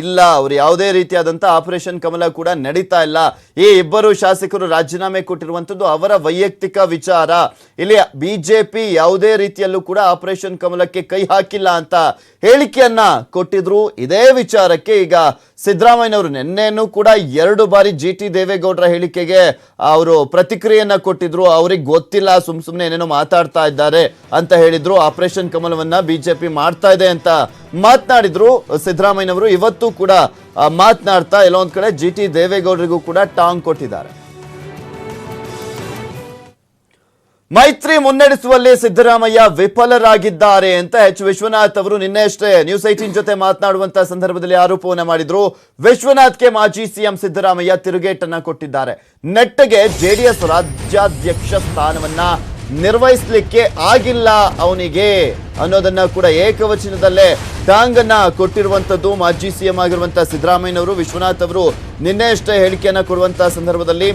ಇಲ್ಲ, ಅವರು ಯಾವುದೇ ರೀತಿಯಾದಂಥ ಆಪರೇಷನ್ ಕಮಲ ಕೂಡ ನಡೀತಾ ಇಲ್ಲ. ಈ ಇಬ್ಬರು ಶಾಸಕರು ರಾಜೀನಾಮೆ ಕೊಟ್ಟಿರುವಂತದ್ದು ಅವರ ವೈಯಕ್ತಿಕ ವಿಚಾರ. ಇಲ್ಲಿ ಬಿಜೆಪಿ ಯಾವುದೇ ರೀತಿಯಲ್ಲೂ ಕೂಡ ಆಪರೇಷನ್ ಕಮಲಕ್ಕೆ ಕೈ ಹಾಕಿಲ್ಲ ಅಂತ ಹೇಳಿಕೆಯನ್ನ ಕೊಟ್ಟಿದ್ರು. ಇದೇ ವಿಚಾರಕ್ಕೆ ಈಗ ಸಿದ್ದರಾಮಯ್ಯನವರು ನಿನ್ನೆನೂ ಕೂಡ ಎರಡು ಬಾರಿ ಜಿ ಟಿ ದೇವೇಗೌಡರ ಹೇಳಿಕೆಗೆ ಅವರು ಪ್ರತಿಕ್ರಿಯೆಯನ್ನ ಕೊಟ್ಟಿದ್ರು. ಅವ್ರಿಗೆ ಗೊತ್ತಿಲ್ಲ ಸುಮ್ ಸುಮ್ಮನೆ ಏನೇನೋ ಮಾತಾಡ್ತಾ ಇದ್ದಾರೆ ಅಂತ ಹೇಳಿದ್ರು. ಆಪರೇಷನ್ ಕಮಲವನ್ನ ಬಿಜೆಪಿ ಮಾಡ್ತಾ ಇದೆ ಅಂತ ಮಾತನಾಡಿದ್ರು, ಸಿದ್ದರಾಮಯ್ಯನವರು. ಇವತ್ತು ಕೂಡ ಮಾತನಾಡ್ತಾ ಎಲ್ಲೋ ಒಂದ್ ಕಡೆ ಜಿ ಟಿ ದೇವೇಗೌಡರಿಗೂ ಕೂಡ ಟಾಂಗ್ ಕೊಟ್ಟಿದ್ದಾರೆ. ಮೈತ್ರಿ ಮುನ್ನಡೆಸುವಲ್ಲಿ ಸಿದ್ದರಾಮಯ್ಯ ವಿಫಲರಾಗಿದ್ದಾರೆ ಅಂತ ಎಚ್. ವಿಶ್ವನಾಥ್ ಅವರು ನಿನ್ನೆಷ್ಟೇ ನ್ಯೂಸ್ ಐಟೀನ್ ಜೊತೆ ಮಾತನಾಡುವಂತಹ ಸಂದರ್ಭದಲ್ಲಿ ಆರೋಪವನ್ನ ಮಾಡಿದ್ರು. ವಿಶ್ವನಾಥ್ಗೆ ಮಾಜಿ ಸಿಎಂ ಸಿದ್ದರಾಮಯ್ಯ ತಿರುಗೇಟನ್ನ ಕೊಟ್ಟಿದ್ದಾರೆ. ನೆಟ್ಟಗೆ ಜೆಡಿಎಸ್ ರಾಜ್ಯಾಧ್ಯಕ್ಷ ಸ್ಥಾನವನ್ನ ನಿರ್ವಹಿಸಲಿಕ್ಕೆ ಆಗಿಲ್ಲ ಅವನಿಗೆ ಅನ್ನೋದನ್ನ ಕೂಡ ಏಕವಚನದಲ್ಲೇ ಟಾಂಗನ್ನ ಕೊಟ್ಟಿರುವಂತದ್ದು ಮಾಜಿ ಸಿಎಂ ಆಗಿರುವಂತ ಸಿದ್ದರಾಮಯ್ಯನವರು. ವಿಶ್ವನಾಥ್ ಅವರು ನಿನ್ನೆ ಅಷ್ಟೇ ಹೇಳಿಕೆಯನ್ನ ಕೊಡುವಂತ ಸಂದರ್ಭದಲ್ಲಿ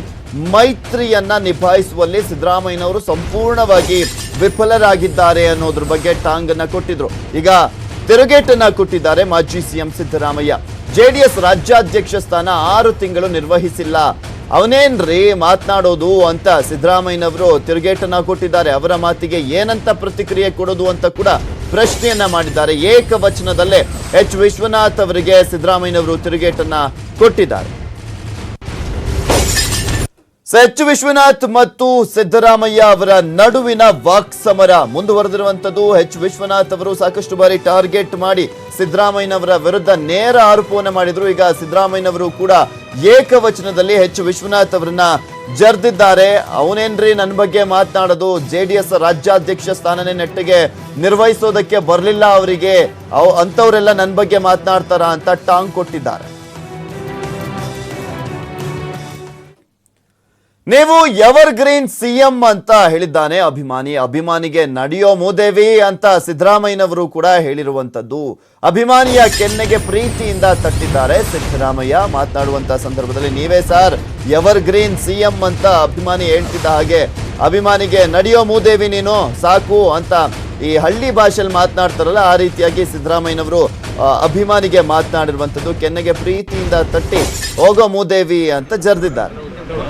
ಮೈತ್ರಿಯನ್ನ ನಿಭಾಯಿಸುವಲ್ಲಿ ಸಿದ್ದರಾಮಯ್ಯನವರು ಸಂಪೂರ್ಣವಾಗಿ ವಿಫಲರಾಗಿದ್ದಾರೆ ಅನ್ನೋದ್ರ ಬಗ್ಗೆ ಟಾಂಗ್ ಅನ್ನ ಕೊಟ್ಟಿದ್ರು. ಈಗ ತಿರುಗೇಟನ್ನ ಕೊಟ್ಟಿದ್ದಾರೆ ಮಾಜಿ ಸಿಎಂ ಸಿದ್ದರಾಮಯ್ಯ. ಜೆಡಿಎಸ್ ರಾಜ್ಯಾಧ್ಯಕ್ಷ ಸ್ಥಾನ ಆರು ತಿಂಗಳು ನಿರ್ವಹಿಸಿಲ್ಲ. ಅವನೇನ್ರಿ ಮಾತನಾಡೋದು ಅಂತ ಸಿದ್ದರಾಮಯ್ಯನವರು ತಿರುಗೇಟನ್ನ ಕೊಟ್ಟಿದ್ದಾರೆ. ಅವರ ಮಾತಿಗೆ ಏನಂತ ಪ್ರತಿಕ್ರಿಯೆ ಕೊಡೋದು ಅಂತ ಕೂಡ ಪ್ರಶ್ನೆಯನ್ನ ಮಾಡಿದ್ದಾರೆ. ಏಕವಚನದಲ್ಲೇ ಎಚ್. ವಿಶ್ವನಾಥ್ ಅವರಿಗೆ ಸಿದ್ದರಾಮಯ್ಯನವರು ತಿರುಗೇಟನ್ನ ಕೊಟ್ಟಿದ್ದಾರೆ. ಎಚ್. ವಿಶ್ವನಾಥ್ ಮತ್ತು ಸಿದ್ದರಾಮಯ್ಯ ಅವರ ನಡುವಿನ ವಾಕ್ ಸಮರ ಮುಂದುವರೆದಿರುವಂತದ್ದು ಎಚ್. ವಿಶ್ವನಾಥ್ ಅವರು ಸಾಕಷ್ಟು ಬಾರಿ ಟಾರ್ಗೆಟ್ ಮಾಡಿ ಸಿದ್ದರಾಮಯ್ಯನವರ ವಿರುದ್ಧ ನೇರ ಆರೋಪವನ್ನು ಮಾಡಿದ್ರು. ಈಗ ಸಿದ್ದರಾಮಯ್ಯನವರು ಕೂಡ ಏಕವಚನದಲ್ಲಿ ಎಚ್. ವಿಶ್ವನಾಥ್ ಅವರನ್ನ ಜರ್ದಿದ್ದಾರೆ. ಅವನೇನ್ರಿ ನನ್ನ ಬಗ್ಗೆ ಮಾತನಾಡೋದು? ಜೆ ಡಿ ಎಸ್ ರಾಜ್ಯಾಧ್ಯಕ್ಷ ಸ್ಥಾನನೇ ನೆಟ್ಟಿಗೆ ನಿರ್ವಹಿಸೋದಕ್ಕೆ ಬರಲಿಲ್ಲ ಅವರಿಗೆ. ಅವ್ ಅಂಥವರೆಲ್ಲ ನನ್ನ ಬಗ್ಗೆ ಮಾತನಾಡ್ತಾರ ಅಂತ ಟಾಂಗ್ ಕೊಟ್ಟಿದ್ದಾರೆ. ನೀವು ಎವರ್ ಗ್ರೀನ್ ಸಿಎಂ ಅಂತ ಹೇಳಿದ್ದಾನೆ ಅಭಿಮಾನಿ. ಅಭಿಮಾನಿಗೆ ನಡೆಯೋ ಮೂದೇವಿ ಅಂತ ಸಿದ್ದರಾಮಯ್ಯನವರು ಕೂಡ ಹೇಳಿರುವಂತದ್ದು ಅಭಿಮಾನಿಯ ಕೆನ್ನೆಗೆ ಪ್ರೀತಿಯಿಂದ ತಟ್ಟಿದ್ದಾರೆ ಸಿದ್ದರಾಮಯ್ಯ. ಮಾತನಾಡುವಂತ ಸಂದರ್ಭದಲ್ಲಿ ನೀವೇ ಸರ್ ಎವರ್ ಗ್ರೀನ್ ಸಿಎಂ ಅಂತ ಅಭಿಮಾನಿ ಹೇಳ್ತಿದ್ದ ಹಾಗೆ ಅಭಿಮಾನಿಗೆ ನಡೆಯೋ ಮೂದೇವಿ ನೀನು, ಸಾಕು ಅಂತ ಈ ಹಳ್ಳಿ ಭಾಷೆಯಲ್ಲಿ ಮಾತನಾಡ್ತಾರಲ್ಲ, ಆ ರೀತಿಯಾಗಿ ಸಿದ್ದರಾಮಯ್ಯನವರು ಅಭಿಮಾನಿಗೆ ಮಾತನಾಡಿರುವಂಥದ್ದು, ಕೆನ್ನೆಗೆ ಪ್ರೀತಿಯಿಂದ ತಟ್ಟಿ ಹೋಗೋ ಮೂದೇವಿ ಅಂತ ಜರ್ದಿದ್ದಾರೆ.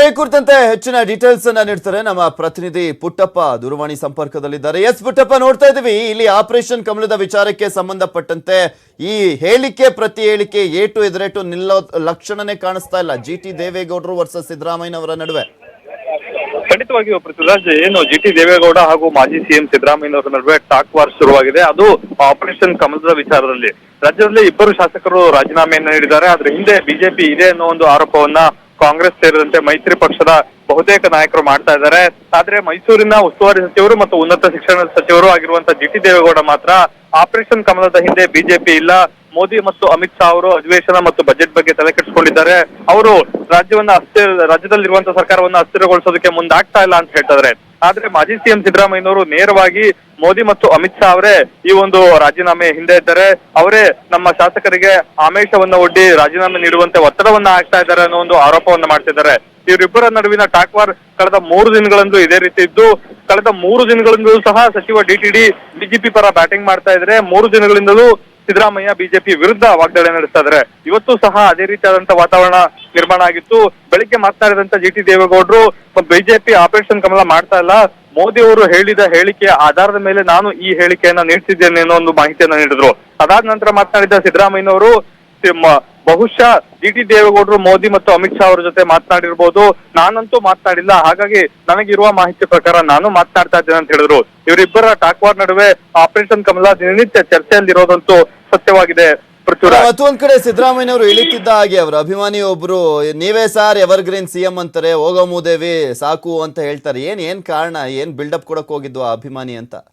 ಈ ಕುರಿತಂತೆ ಹೆಚ್ಚಿನ ಡೀಟೇಲ್ಸ್ ಅನ್ನ ನೀಡ್ತಾರೆ ನಮ್ಮ ಪ್ರತಿನಿಧಿ ಪುಟ್ಟಪ್ಪ ದೂರವಾಣಿ ಸಂಪರ್ಕದಲ್ಲಿದ್ದಾರೆ. ಎಸ್ ಪುಟ್ಟಪ್ಪ, ನೋಡ್ತಾ ಇದೀವಿ ಇಲ್ಲಿ ಆಪರೇಷನ್ ಕಮಲದ ವಿಚಾರಕ್ಕೆ ಸಂಬಂಧಪಟ್ಟಂತೆ ಈ ಹೇಳಿಕೆ, ಪ್ರತಿ ಹೇಳಿಕೆ ಏಟು ಎದುರೇಟು ನಿಲ್ಲೋ ಲಕ್ಷಣನೇ ಕಾಣಿಸ್ತಾ ಇಲ್ಲ. ಜಿ ಟಿ ದೇವೇಗೌಡರು ವರ್ಸಸ್ ಸಿದ್ದರಾಮಯ್ಯನವರ ನಡುವೆ. ಖಂಡಿತವಾಗಿಯೂ ಪೃಥ್ವಿರಾಜ್, ಏನು ಜಿ ಟಿ ದೇವೇಗೌಡ ಹಾಗೂ ಮಾಜಿ ಸಿಎಂ ಸಿದ್ದರಾಮಯ್ಯನವರ ನಡುವೆ ಟಾಕ್ ವಾರ್ ಶುರುವಾಗಿದೆ. ಅದು ಆಪರೇಷನ್ ಕಮಲದ ವಿಚಾರದಲ್ಲಿ. ರಾಜ್ಯದಲ್ಲಿ ಇಬ್ಬರು ಶಾಸಕರು ರಾಜೀನಾಮೆಯನ್ನು ನೀಡಿದ್ದಾರೆ. ಆದ್ರೆ ಹಿಂದೆ ಬಿಜೆಪಿ ಇದೆ ಅನ್ನೋ ಒಂದು ಆರೋಪವನ್ನ ಕಾಂಗ್ರೆಸ್ ಸೇರಿದಂತೆ ಮೈತ್ರಿ ಪಕ್ಷದ ಬಹುತೇಕ ನಾಯಕರು ಮಾಡ್ತಾ ಇದ್ದಾರೆ. ಆದ್ರೆ ಮೈಸೂರಿನ ಉಸ್ತುವಾರಿ ಸಚಿವರು ಮತ್ತು ಉನ್ನತ ಶಿಕ್ಷಣ ಸಚಿವರು ಆಗಿರುವಂತ ಜಿ ಟಿ ದೇವೇಗೌಡ ಮಾತ್ರ ಆಪರೇಷನ್ ಕಮಲದ ಹಿಂದೆ ಬಿಜೆಪಿ ಇಲ್ಲ. ಮೋದಿ ಮತ್ತು ಅಮಿತ್ ಶಾ ಅವರು ಅಧಿವೇಶನ ಮತ್ತು ಬಜೆಟ್ ಬಗ್ಗೆ ತಲೆ ಕೆಡಿಸಿಕೊಂಡಿದ್ದಾರೆ. ಅವರು ರಾಜ್ಯವನ್ನ ಅಸ್ಥಿರ ರಾಜ್ಯದಲ್ಲಿರುವಂತಹ ಸರ್ಕಾರವನ್ನು ಅಸ್ಥಿರಗೊಳಿಸೋದಕ್ಕೆ ಮುಂದಾಗ್ತಾ ಇಲ್ಲ ಅಂತ ಹೇಳ್ತಾರೆ ಆದ್ರೆ ಮಾಜಿ ಸಿಎಂ ಸಿದ್ದರಾಮಯ್ಯನವರು ನೇರವಾಗಿ ಮೋದಿ ಮತ್ತು ಅಮಿತ್ ಶಾ ಅವರೇ ಈ ಒಂದು ರಾಜೀನಾಮೆ ಹಿಂದೆ ಇದ್ದಾರೆ. ಅವರೇ ನಮ್ಮ ಶಾಸಕರಿಗೆ ಆಮೇಶವನ್ನ ಒಡ್ಡಿ ರಾಜೀನಾಮೆ ನೀಡುವಂತೆ ಒತ್ತಡವನ್ನ ಹಾಕ್ತಾ ಇದ್ದಾರೆ ಅನ್ನೋ ಒಂದು ಆರೋಪವನ್ನ ಮಾಡ್ತಿದ್ದಾರೆ. ಇವರಿಬ್ಬರ ನಡುವಿನ ಟಾಕ್ವಾರ್ ಕಳೆದ ಮೂರು ದಿನಗಳಂದು ಇದೇ ರೀತಿ ಇದ್ದು, ಕಳೆದ ಮೂರು ದಿನಗಳಿಂದಲೂ ಸಹ ಸಚಿವ ಡಿಟಿಡಿ ಬಿಜೆಪಿ ಪರ ಬ್ಯಾಟಿಂಗ್ ಮಾಡ್ತಾ ಇದ್ರೆ ಮೂರು ದಿನಗಳಿಂದಲೂ ಸಿದ್ದರಾಮಯ್ಯ ಬಿಜೆಪಿ ವಿರುದ್ಧ ವಾಗ್ದಾಳಿ ನಡೆಸ್ತಾ ಇದ್ದಾರೆ ಇವತ್ತು ಸಹ ಅದೇ ರೀತಿಯಾದಂತ ವಾತಾವರಣ ನಿರ್ಮಾಣ ಆಗಿತ್ತು. ಬೆಳಿಗ್ಗೆ ಮಾತನಾಡಿದಂತ ಜಿ ಟಿ ದೇವೇಗೌಡರು, ಬಿಜೆಪಿ ಆಪರೇಷನ್ ಕಮಲ ಮಾಡ್ತಾ ಇಲ್ಲ. ಮೋದಿ ಅವರು ಹೇಳಿದ ಹೇಳಿಕೆಯ ಆಧಾರದ ಮೇಲೆ ನಾನು ಈ ಹೇಳಿಕೆಯನ್ನ ನೀಡ್ತಿದ್ದೇನೆ ಅನ್ನೋ ಒಂದು ಮಾಹಿತಿಯನ್ನ ನೀಡಿದ್ರು. ಅದಾದ ನಂತರ ಮಾತನಾಡಿದ ಸಿದ್ದರಾಮಯ್ಯನವರು ಬಹುಶಃ ಡಿ ಟಿ ದೇವೇಗೌಡರು, ಮೋದಿ ಮತ್ತು ಅಮಿತ್ ಶಾ ಅವರ ಜೊತೆ ಮಾತನಾಡಿರ್ಬೋದು. ನಾನಂತೂ ಮಾತನಾಡಿಲ್ಲ, ಹಾಗಾಗಿ ನನಗಿರುವ ಮಾಹಿತಿ ಪ್ರಕಾರ ನಾನು ಮಾತನಾಡ್ತಾ ಇದ್ದೇನೆ ಅಂತ ಹೇಳಿದ್ರು. ಇವರಿಬ್ಬರ ಟಾಕ್ವಾರ್ ನಡುವೆ ಆಪರೇಷನ್ ಕಮಲ ದಿನನಿತ್ಯ ಚರ್ಚೆಯಲ್ಲಿರೋದಂತೂ ಸತ್ಯವಾಗಿದೆ ಮತ್ತೊಂದ್ ಕಡೆ ಒಂದ್ ಕಡೆ ಸಿದ್ದರಾಮಯ್ಯನವರು ಇಳಿತಿದ್ದ ಹಾಗೆ ಅವರು, ಅಭಿಮಾನಿ ಒಬ್ರು, ನೀವೇ ಸಾರ್ ಎವರ್ ಗ್ರೀನ್ ಸಿಎಂ ಅಂತಾರೆ, ಹೋಗೋ ಮೂದೇವಿ ಸಾಕು ಅಂತ ಹೇಳ್ತಾರೆ. ಏನ್ ಏನ್ ಕಾರಣ, ಏನ್ ಬಿಲ್ಡಪ್ ಕೊಡಕ್ ಹೋಗಿದ್ವು ಅಭಿಮಾನಿ ಅಂತ?